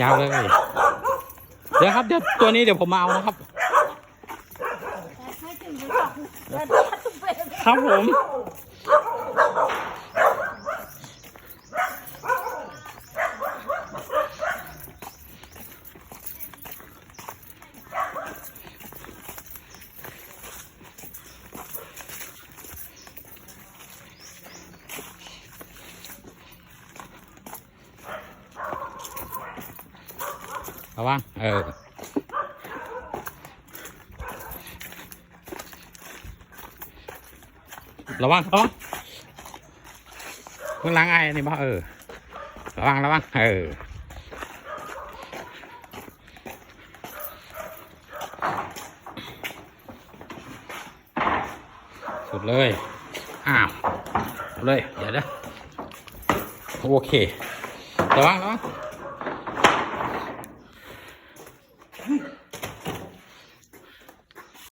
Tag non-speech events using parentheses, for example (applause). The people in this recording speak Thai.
ยาวเลย เดี๋ยวครับเดี๋ยวตัวนี้เดี๋ยวผมมาเอานะครับไม่ถึงหรือเปล่าเดินทุกเฟรมครับผม ระวังเออระวังระวังเพิ่งล้างไอ้นี่บ้าเออระวังระวังเออสุดเลย อ้าวเอาเลย เดี๋ยวนะโอเคระวังระวัง Okay. (laughs)